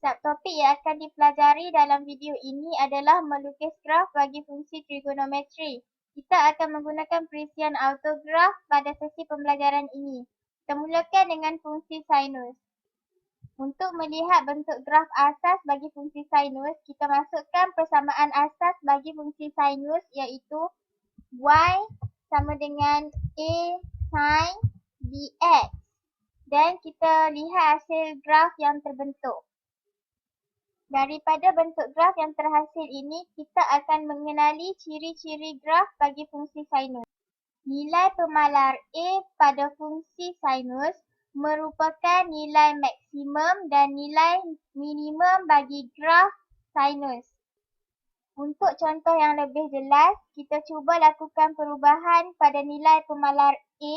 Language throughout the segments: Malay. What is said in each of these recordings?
Subtopik yang akan dipelajari dalam video ini adalah melukis graf bagi fungsi trigonometri. Kita akan menggunakan perisian autograf pada sesi pembelajaran ini. Kita mulakan dengan fungsi sinus. Untuk melihat bentuk graf asas bagi fungsi sinus, kita masukkan persamaan asas bagi fungsi sinus iaitu y sama dengan a sin dx. Dan kita lihat hasil graf yang terbentuk. Daripada bentuk graf yang terhasil ini, kita akan mengenali ciri-ciri graf bagi fungsi sinus. Nilai pemalar A pada fungsi sinus merupakan nilai maksimum dan nilai minimum bagi graf sinus. Untuk contoh yang lebih jelas, kita cuba lakukan perubahan pada nilai pemalar A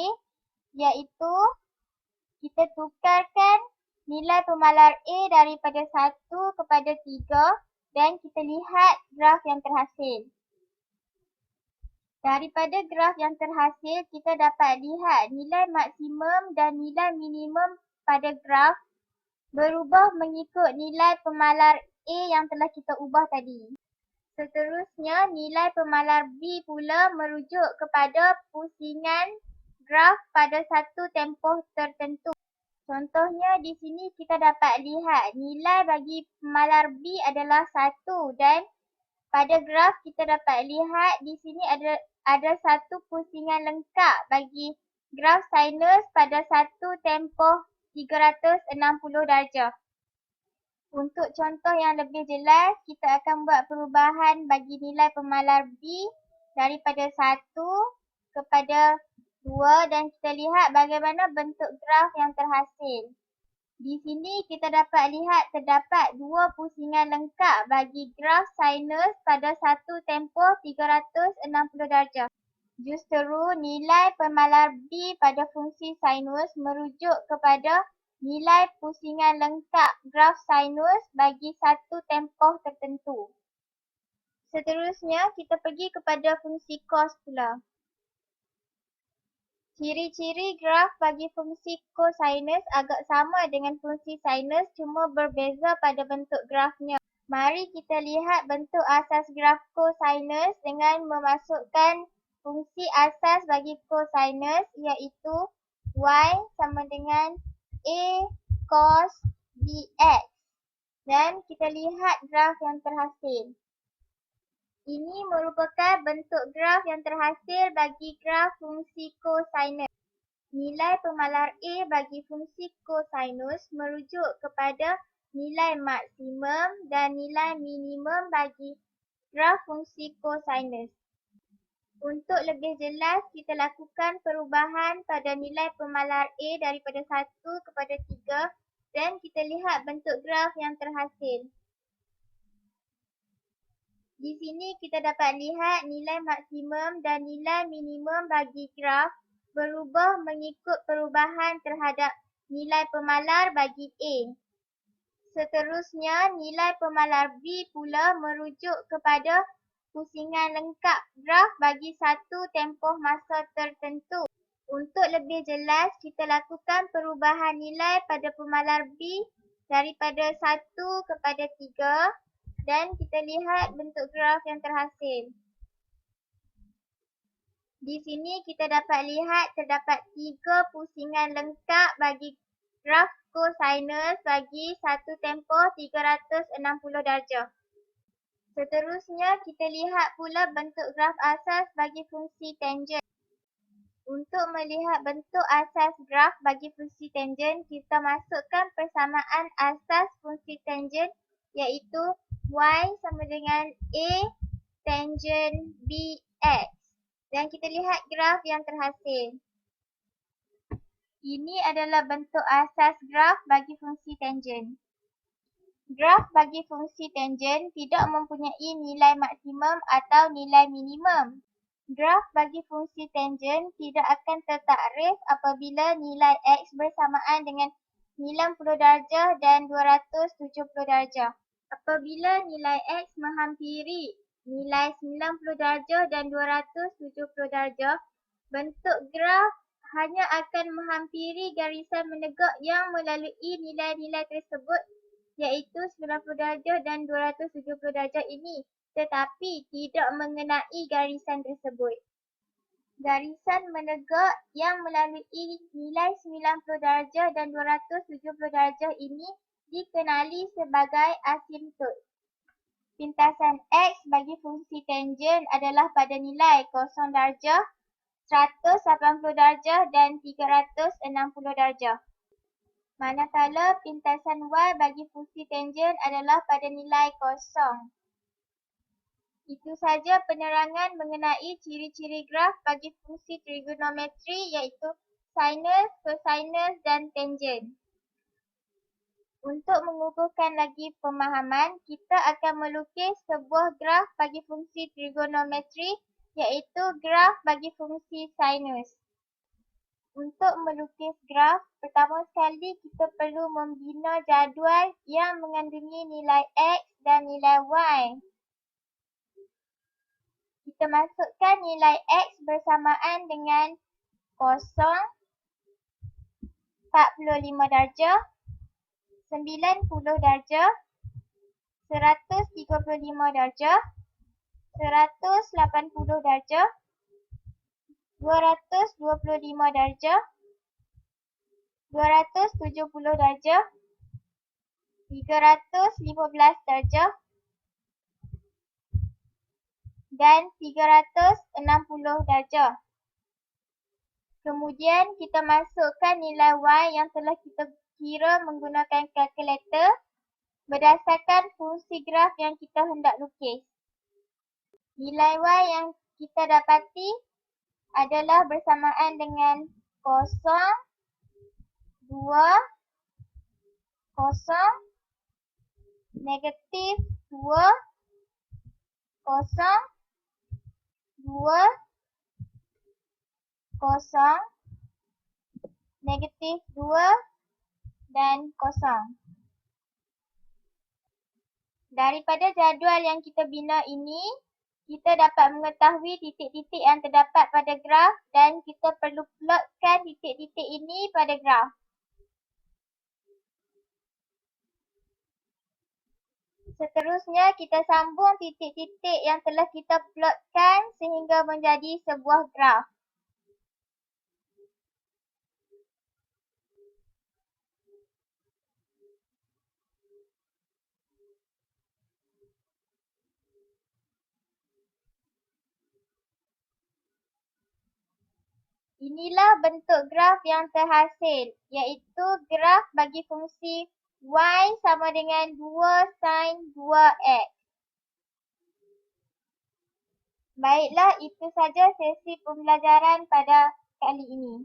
iaitu kita tukarkan nilai pemalar A daripada 1 kepada 3 dan kita lihat graf yang terhasil. Daripada graf yang terhasil, kita dapat lihat nilai maksimum dan nilai minimum pada graf berubah mengikut nilai pemalar A yang telah kita ubah tadi. Seterusnya, nilai pemalar B pula merujuk kepada pusingan graf pada satu tempoh tertentu. Contohnya di sini kita dapat lihat nilai bagi pemalar B adalah 1 dan pada graf kita dapat lihat di sini ada ada satu pusingan lengkap bagi graf sinus pada satu tempoh 360 darjah. Untuk contoh yang lebih jelas, kita akan buat perubahan bagi nilai pemalar B daripada 1 kepada dua dan kita lihat bagaimana bentuk graf yang terhasil. Di sini kita dapat lihat terdapat dua pusingan lengkap bagi graf sinus pada satu tempoh 360 darjah. Justeru nilai pemalar B pada fungsi sinus merujuk kepada nilai pusingan lengkap graf sinus bagi satu tempoh tertentu. Seterusnya kita pergi kepada fungsi cos pula. Ciri-ciri graf bagi fungsi cosinus agak sama dengan fungsi sinus cuma berbeza pada bentuk grafnya. Mari kita lihat bentuk asas graf cosinus dengan memasukkan fungsi asas bagi cosinus iaitu y sama dengan a cos dx. Dan kita lihat graf yang terhasil. Ini merupakan bentuk graf yang terhasil bagi graf fungsi cosinus. Nilai pemalar A bagi fungsi cosinus merujuk kepada nilai maksimum dan nilai minimum bagi graf fungsi cosinus. Untuk lebih jelas, kita lakukan perubahan pada nilai pemalar A daripada 1 kepada 3 dan kita lihat bentuk graf yang terhasil. Di sini kita dapat lihat nilai maksimum dan nilai minimum bagi graf berubah mengikut perubahan terhadap nilai pemalar bagi A. Seterusnya, nilai pemalar B pula merujuk kepada pusingan lengkap graf bagi satu tempoh masa tertentu. Untuk lebih jelas, kita lakukan perubahan nilai pada pemalar B daripada 1 kepada 3 dan kita lihat bentuk graf yang terhasil. Di sini kita dapat lihat terdapat tiga pusingan lengkap bagi graf cosinus bagi satu tempoh 360 darjah. Seterusnya kita lihat pula bentuk graf asas bagi fungsi tangent. Untuk melihat bentuk asas graf bagi fungsi tangent, kita masukkan persamaan asas fungsi tangent iaitu y sama dengan a tangent bx. Dan kita lihat graf yang terhasil. Ini adalah bentuk asas graf bagi fungsi tangent. Graf bagi fungsi tangent tidak mempunyai nilai maksimum atau nilai minimum. Graf bagi fungsi tangent tidak akan tertakrif apabila nilai x bersamaan dengan 90 darjah dan 270 darjah. Apabila nilai X menghampiri nilai 90 darjah dan 270 darjah, bentuk graf hanya akan menghampiri garisan menegak yang melalui nilai-nilai tersebut iaitu 90 darjah dan 270 darjah ini tetapi tidak mengenai garisan tersebut. Garisan menegak yang melalui nilai 90 darjah dan 270 darjah ini dikenali sebagai asimtot. Pintasan X bagi fungsi tangen adalah pada nilai 0 darjah, 180 darjah dan 360 darjah. Manakala pintasan Y bagi fungsi tangen adalah pada nilai 0. Itu saja penerangan mengenai ciri-ciri graf bagi fungsi trigonometri iaitu sinus, cosinus dan tangen. Untuk mengukuhkan lagi pemahaman, kita akan melukis sebuah graf bagi fungsi trigonometri iaitu graf bagi fungsi sinus. Untuk melukis graf, pertama sekali kita perlu membina jadual yang mengandungi nilai X dan nilai Y. Kita masukkan nilai X bersamaan dengan 0, 45 darjah, 90 darjah, 135 darjah, 180 darjah, 225 darjah, 270 darjah, 315 darjah dan 360 darjah. Kemudian kita masukkan nilai Y yang telah kita kira menggunakan kalkulator berdasarkan fungsi graf yang kita hendak lukis. Nilai Y yang kita dapati adalah bersamaan dengan 0, 2, 0, negatif 2, 0, 2, 0, negatif 2, dan kosong. Daripada jadual yang kita bina ini, kita dapat mengetahui titik-titik yang terdapat pada graf dan kita perlu plotkan titik-titik ini pada graf. Seterusnya, kita sambung titik-titik yang telah kita plotkan sehingga menjadi sebuah graf. Inilah bentuk graf yang terhasil iaitu graf bagi fungsi y sama dengan 2 sin 2x. Baiklah, itu saja sesi pembelajaran pada kali ini.